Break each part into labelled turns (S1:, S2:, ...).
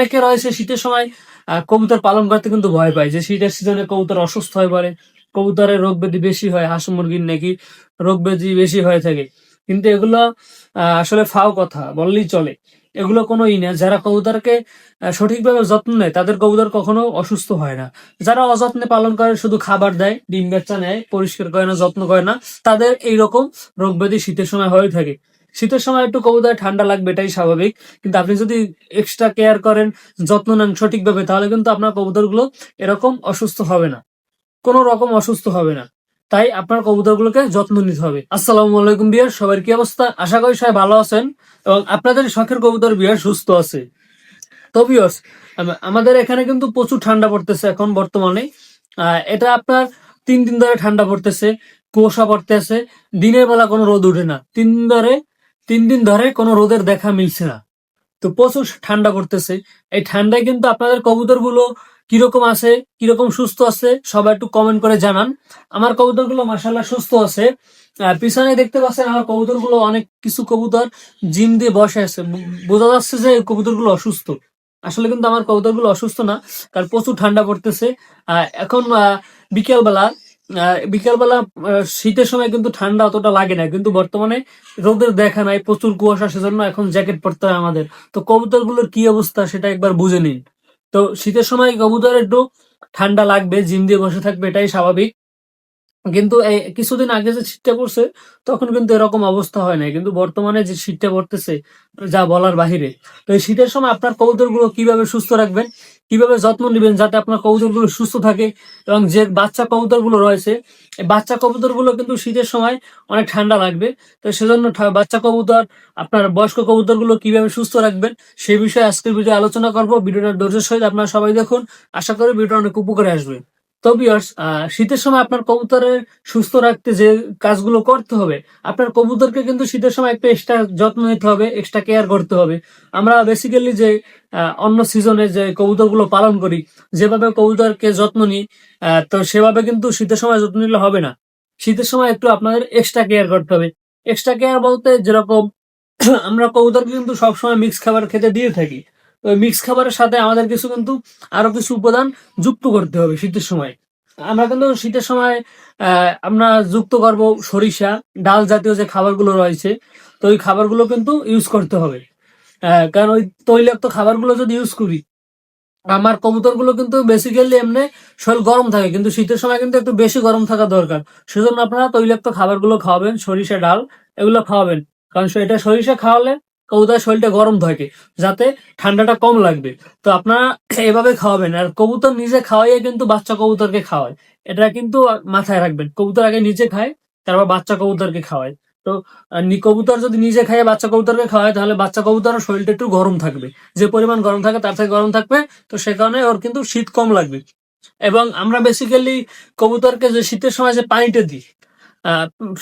S1: অনেকে রয়েছে শীতের সময় কবুতর পালন করতে কিন্তু ভয় পায়। যে শীতের সিজনে কবুতর অসুস্থ হয়ে পড়ে, কবুতরের রোগ ব্যাধি বেশি হয়, হাঁস মুরগির নাকি রোগ ব্যাধি বেশি হয়ে থাকে। কিন্তু এগুলো আসলে ফাও কথা, বললেই চলে। এগুলো কোনো ই না, যারা কবুতরকে সঠিকভাবে যত্ন নেয়, তাদের কবুতর কখনো অসুস্থ হয় না। যারা অযত্নে পালন করে, শুধু খাবার দেয়, ডিম বাচ্চা নেয়, পরিষ্কার করে না, যত্ন করে না, তাদের এইরকম রোগ ব্যাধি শীতের সময় হয়ে থাকে। শীতের সময় একটু কবুতর ঠান্ডা লাগবে, এটাই স্বাভাবিক। কিন্তু আপনি যদি এক্সট্রা কেয়ার করেন, যত্ন নেন সঠিকভাবে, তাহলে কিন্তু আপনার কবুতরগুলো এরকম অসুস্থ হবে না। কোনো রকম অসুস্থ হবে না। তাই আপনার কবুতরগুলোকে যত্ন নিতে হবে। আসসালামু আলাইকুম বিয়ার সবার কি অবস্থা? আশা করি সবাই ভালো আছেন এবং আপনাদের শখের কবুতর বিয়ার সুস্থ আছে। তো বিয়স আমাদের এখানে কিন্তু প্রচুর ঠান্ডা পড়তেছে এখন বর্তমানে। এটা আপনার তিন দিন ধরে ঠান্ডা পড়তেছে, কুয়াশা পড়তেছে, দিনের বেলা কোনো রোদ উঠে না। তিন দিন ধরে তিন দিন ধরে কোনো রোদের দেখা মিলছে না। তো প্রচুর ঠান্ডা পড়তেছে। এই ঠান্ডায় কিন্তু আপনাদের কবুতরগুলো কীরকম আছে, কীরকম সুস্থ আছে, সবাই একটু কমেন্ট করে জানান। আমার কবুতরগুলো মাসাল্লাহ সুস্থ আছে। পিছনে দেখতে পাচ্ছেন আমার কবুতরগুলো অনেক কিছু কবুতর জিম দিয়ে বসে আছে। বোঝা যাচ্ছে যে কবুতরগুলো অসুস্থ। আসলে কিন্তু আমার কবুতরগুলো অসুস্থ না, কারণ প্রচুর ঠান্ডা পড়তেছে। এখন বিকেলবেলা বিকেলবেলা শীতের সময় কিন্তু ঠান্ডা অতটা লাগে না, কিন্তু বর্তমানে রোদের দেখা নাই, প্রচুর কুয়াশা, সেজন্য এখন জ্যাকেট পরতে হয় আমাদের। তো কবুতরগুলোর কি অবস্থা সেটা একবার বুঝে নিন। তো শীতের সময় কবুতর একটু ঠান্ডা লাগবে, জিম দিয়ে বসে থাকবে, এটাই স্বাভাবিক। কিন্তু এই কিছুদিন আগে যে শীতটা পড়ছে, তখন কিন্তু এরকম অবস্থা হয় না কিন্তু বর্তমানে যে শীতটা পড়তেছে, যা বলার বাহিরে। তো এই শীতের সময় আপনার কবুতরগুলো কীভাবে সুস্থ রাখবেন কীভাবে যত্ন নেবেন যাতে আপনার কবুতরগুলো সুস্থ থাকে এবং যে বাচ্চা কবুতরগুলো রয়েছে, এই বাচ্চা কবুতরগুলো কিন্তু শীতের সময় অনেক ঠান্ডা লাগবে। তো সেজন্য বাচ্চা কবুতর, আপনার বয়স্ক কবুতরগুলো কীভাবে সুস্থ রাখবেন সেই বিষয়ে আজকের ভিডিও আলোচনা করব। ভিডিওটা ধৈর্যের সহিত আপনারা সবাই দেখুন। আশা করি ভিডিওটা অনেক উপকারে আসবে। তো শীতের সময় আপনার কবুতরের সুস্থ রাখতে যে কাজগুলো করতে হবে, আপনার কবুতরকে কিন্তু শীতের সময় একটু এক্সট্রা যত্ন নিতে হবে এক্সট্রা কেয়ার করতে হবে। আমরা বেসিক্যালি যে অন্য সিজনে যে কবুতরগুলো পালন করি, যেভাবে কবুতরকে যত্ন নিই তো সেভাবে কিন্তু শীতের সময় যত্ন নিলে হবে না। শীতের সময় একটু আপনাদের এক্সট্রা কেয়ার করতে হবে। এক্সট্রা কেয়ার বলতে যেরকম, আমরা কবুতরকে কিন্তু সবসময় মিক্স খাবার খেতে দিয়ে থাকি। মিক্স খাবারের সাথে আমাদের কিছু কিন্তু আরও কিছু উপাদান যুক্ত করতে হবে শীতের সময়। আমরা কিন্তু শীতের সময় আমরা যুক্ত করব সরিষা, ডাল জাতীয় যে খাবারগুলো রয়েছে, তো ওই খাবারগুলো কিন্তু ইউজ করতে হবে। কারণ ওই তৈলাক্ত খাবারগুলো যদি ইউজ করি, আমার কবুতরগুলো কিন্তু বেসিক্যালি এমনি শরীর গরম থাকে, কিন্তু শীতের সময় কিন্তু একটু বেশি গরম থাকা দরকার। সেজন্য আপনারা তৈলাক্ত খাবারগুলো খাওয়াবেন, সরিষা, ডাল, এগুলো খাওয়াবেন। কারণ এটা সরিষা খাওয়ালে কবুতরের শরীরটা গরম থাকে, যাতে ঠান্ডাটা কম লাগবে। তো আপনারা এভাবে খাওয়াবেন, আর কবুতর নিজে খাওয়াইয়ে কিন্তু বাচ্চা কবুতরকে খাওয়ায়। এটা কিন্তু মাথায় রাখবেন, কবুতর আগে নিজে খায়, তারপর বাচ্চা কবুতরকে খাওয়ায়। তো কবুতর যদি নিজে খায় বাচ্চা কবুতরকে খাওয়ায়, তাহলে বাচ্চা কবুতরের শরীরটা একটু গরম থাকবে। যে পরিমাণ গরম থাকে, তার থেকে গরম থাকবে, তো সে কারণে ওর কিন্তু শীত কম লাগবে। এবং আমরা বেসিক্যালি কবুতরকে যে শীতের সময় যে পানিটা দিই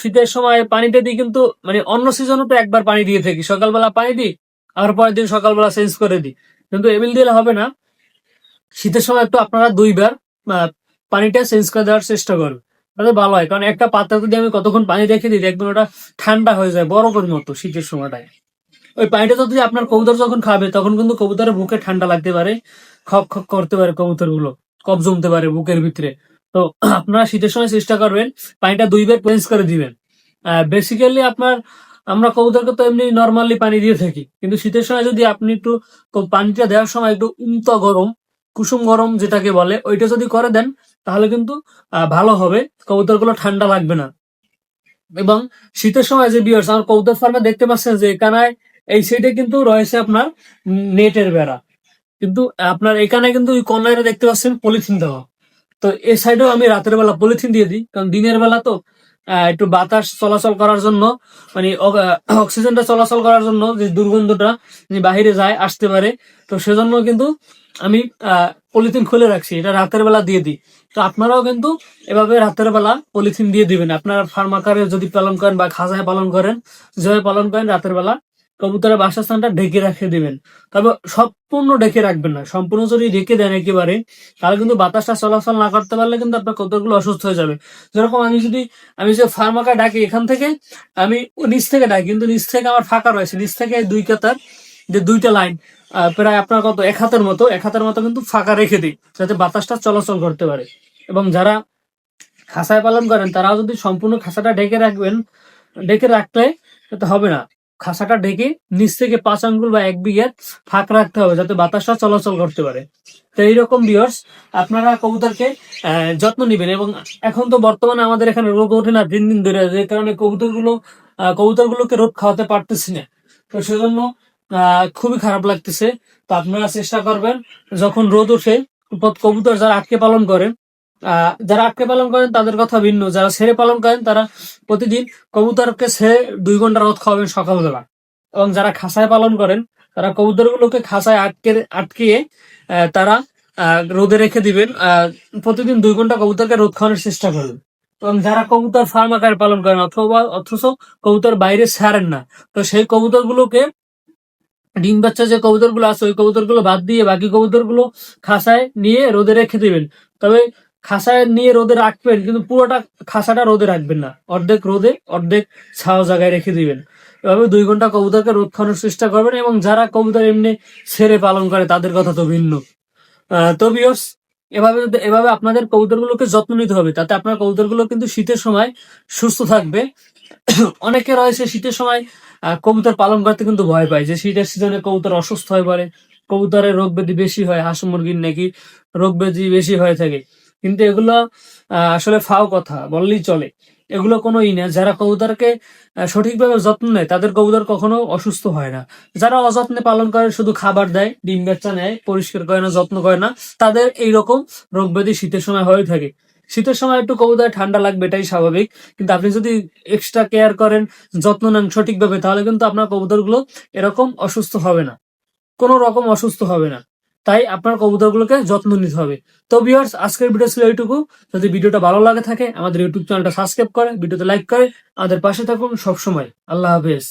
S1: শীতের সময় পানিটা দিই কিন্তু মানে অন্য সিজনে তো একবার পানি দিয়ে থাকি। সকালবেলা পানি দিই আর পরের দিন সকালবেলা চেঞ্জ করে দিই। কিন্তু এবিল দিলে হবে না। শীতের সময় একটু আপনারা দুইবার পানিটা চেঞ্জ করে দেওয়ার চেষ্টা করবেন। তাহলে ভালো হয়। কারণ একটা পাত্র যদি আমি কতক্ষণ পানি রেখে দিই, দেখবেন ওটা ঠান্ডা হয়ে যায়, বরফের মতো শীতের সময়টায়। ওই পানিটা যদি আপনার কবুতর যখন খাবে, তখন কিন্তু কবুতরের বুকে ঠান্ডা লাগতে পারে খক খক করতে পারে কবুতরগুলো কপ জমতে পারে বুকের ভিতরে। তো আপনারা শীতের সময় চেষ্টা করবেন পানিটা দুইবার চেঞ্জ করে দিবেন। বেসিক্যালি আপনার, আমরা কবুতরকে তো এমনি নর্মালি পানি দিয়ে থাকি। কিন্তু শীতের সময় যদি আপনি একটু পানিটা দেওয়ার সময় একটু উন্ত গরম, কুসুম গরম যেটাকে বলে, ওইটা যদি করে দেন, তাহলে কিন্তু ভালো হবে। কবুতরগুলো ঠান্ডা লাগবে না। এবং শীতের সময় যে বিয়ার্স আমার কবুতর ফার্মে দেখতে পাচ্ছেন যে এখানে এই সাইডে কিন্তু রয়েছে আপনার নেটের বেড়া। কিন্তু আপনার এখানে কিন্তু ওই কর্নারে দেখতে পাচ্ছেন পলিথিন দেওয়া। তো এই সাইডেও আমি রাতের বেলা পলিথিন দিয়ে দিই, কারণ দিনের বেলা তো একটু বাতাস চলাচল করার জন্য মানে অক্সিজেনটা চলাচল করার জন্য যে দুর্গন্ধটা বাহিরে যায়, আসতে পারে। তো সেজন্য কিন্তু আমি পলিথিন খুলে রাখছি, এটা রাতের বেলা দিয়ে দিই। তো আপনারাও কিন্তু এভাবে রাতের বেলা পলিথিন দিয়ে দিবেন। আপনার ফার্ম আকারে যদি পালন করেন বা খাঁচায় পালন করেন, যেভাবে পালন করেন, রাতের বেলা কবুতরের বাসস্থানটা ঢেকে রেখে দিবেন। তবে সম্পূর্ণ ঢেকে রাখবেন না। সম্পূর্ণ যদি ঢেকে দেন একেবারে, তাহলে কিন্তু বাতাসটা চলাচল না করতে পারলে কিন্তু আপনার কবুতরগুলো অসুস্থ হয়ে যাবে। যেরকম আমি যদি, আমি যে ফার্মাকা ডাকি এখান থেকে, আমি নিচ থেকে ডাকি, কিন্তু নিচ থেকে আমার ফাঁকা রয়েছে। নিচ থেকে দুই কাতার, যে দুইটা লাইন প্রায় আপনার কত, এক হাতের মতো, এক হাতের মতো কিন্তু ফাঁকা রেখে দিই, যাতে বাতাসটা চলাচল করতে পারে। এবং যারা খাঁচায় পালন করেন, তারাও যদি সম্পূর্ণ খাঁচাটা ঢেকে রাখবেন, ঢেকে রাখলে তো হবে না। খাঁচাটা ঢেকে নিচ থেকে পাঁচ আঙ্গুল বা এক বিঘাত ফাঁক রাখতে হবে যাতে বাতাসটা চলাচল করতে পারে। তো এইরকম বিয়র্স আপনারা কবুতরকে যত্ন নেবেন এবং এখন তো বর্তমানে আমাদের এখানে রোদ ওঠে না দিন দিন ধরে, যে কারণে কবুতরগুলো কবুতরগুলোকে রোদ খাওয়াতে পারতেছি না। তো সেজন্য খুবই খারাপ লাগতেছে। তো আপনারা চেষ্টা করবেন, যখন রোদ ওঠে কব- কবুতর যারা আটকে পালন করেন যারা আটকে পালন করেন, তাদের কথা ভিন্ন। যারা ছেড়ে পালন করেন, তারা প্রতিদিন কবুতরকে ছেড়ে দুই ঘণ্টা রোদ খাওয়াবেন সকালবেলা। এবং যারা খাসায় পালন করেন, তারা কবুতরগুলোকে খাসায় আটকে, আটকিয়ে তারা রোদে রেখে দিবেন প্রতিদিন দুই ঘণ্টা কবুতরকে রোদ খাওয়ানোর চেষ্টা করবেন। এবং যারা কবুতর ফার্ম আকারে পালন করেন, অথবা, অথচ কবুতর বাইরে ছাড়েন না, তো সেই কবুতরগুলোকে ডিম বাচ্চা যে কবুতরগুলো আছে, ওই কবুতরগুলো বাদ দিয়ে বাকি কবুতরগুলো খাসায় নিয়ে রোদে রেখে দিবেন। তবে খাঁচায় নিয়ে রোদে রাখবেন, কিন্তু পুরোটা খাঁচাটা রোদে রাখবেন না। অর্ধেক রোদে, অর্ধেক ছাও জায়গায় রেখে দিবেন। এভাবে দুই ঘণ্টা কবুতরকে রোদ খাওয়ানোর চেষ্টা করবেন এবং যারা কবুতর এমনি ছেড়ে পালন করে, তাদের কথা তো ভিন্ন। তো বিয়স এভাবে এভাবে আপনাদের কবুতরগুলোকে যত্ন নিতে হবে, তাতে আপনার কবুতরগুলো কিন্তু শীতের সময় সুস্থ থাকবে। অনেকে রয়েছে শীতের সময় কবুতর পালন করতে কিন্তু ভয় পায়, যে শীতের সিজনে কবুতর অসুস্থ হয়ে পড়ে কবুতরের রোগ ব্যাধি বেশি হয়, হাঁস মুরগির নাকি রোগ ব্যাধি বেশি হয়ে থাকে। কিন্তু এগুলো আসলে ফাও কথা, বললেই চলে। এগুলো কোনো ই না, যারা কবুতরকে সঠিকভাবে যত্ন নেয়, তাদের কবুতর কখনো অসুস্থ হয় না। যারা অযত্নে পালন করে, শুধু খাবার দেয়, ডিম বাচ্চা নেয়, পরিষ্কার করে না, যত্ন করে না, তাদের এইরকম রোগ ব্যাধি শীতের সময় হয়ে থাকে। শীতের সময় একটু কবুতর ঠান্ডা লাগবে, এটাই স্বাভাবিক। কিন্তু আপনি যদি এক্সট্রা কেয়ার করেন, যত্ন নেন সঠিকভাবে, তাহলে কিন্তু আপনার কবুতরগুলো এরকম অসুস্থ হবে না। কোনো রকম অসুস্থ হবে না। তাই আপনার কবুতরগুলোকে যত্ন নিতে হবে। তো ভিউয়ার্স আজকের ভিডিও ছিল এইটুকু। যদি ভিডিওটা ভালো লাগে থাকে, আমাদের ইউটিউব চ্যানেলটা সাবস্ক্রাইব করে ভিডিওতে লাইক করে আমাদের পাশে থাকুন সবসময়। আল্লাহ হাফেজ।